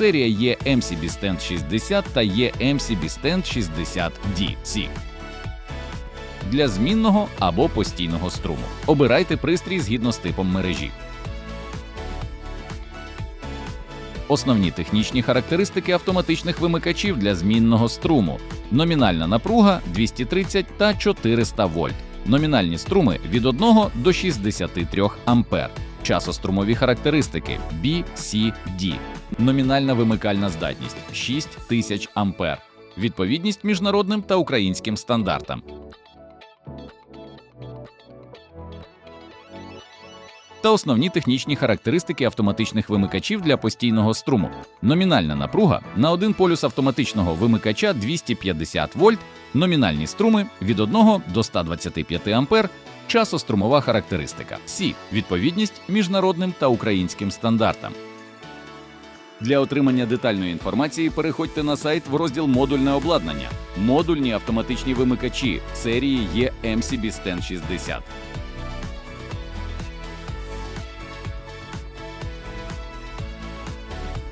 серія є MCB Stand 60 та є MCB Stand 60DC. Для змінного або постійного струму. Обирайте пристрій згідно з типом мережі. Основні технічні характеристики автоматичних вимикачів для змінного струму: номінальна напруга 230 та 400 вольт, номінальні струми від 1 до 63 ампер, часострумові характеристики BCD, номінальна вимикальна здатність 6000 ампер, відповідність міжнародним та українським стандартам. та основні технічні характеристики автоматичних вимикачів для постійного струму. Номінальна напруга на один полюс автоматичного вимикача 250 вольт, номінальні струми від 1 до 125 ампер, часострумова характеристика. Сі відповідність міжнародним та українським стандартам. Для отримання детальної інформації переходьте на сайт в розділ Модульне обладнання. Модульні автоматичні вимикачі серії є MCB Stand 60.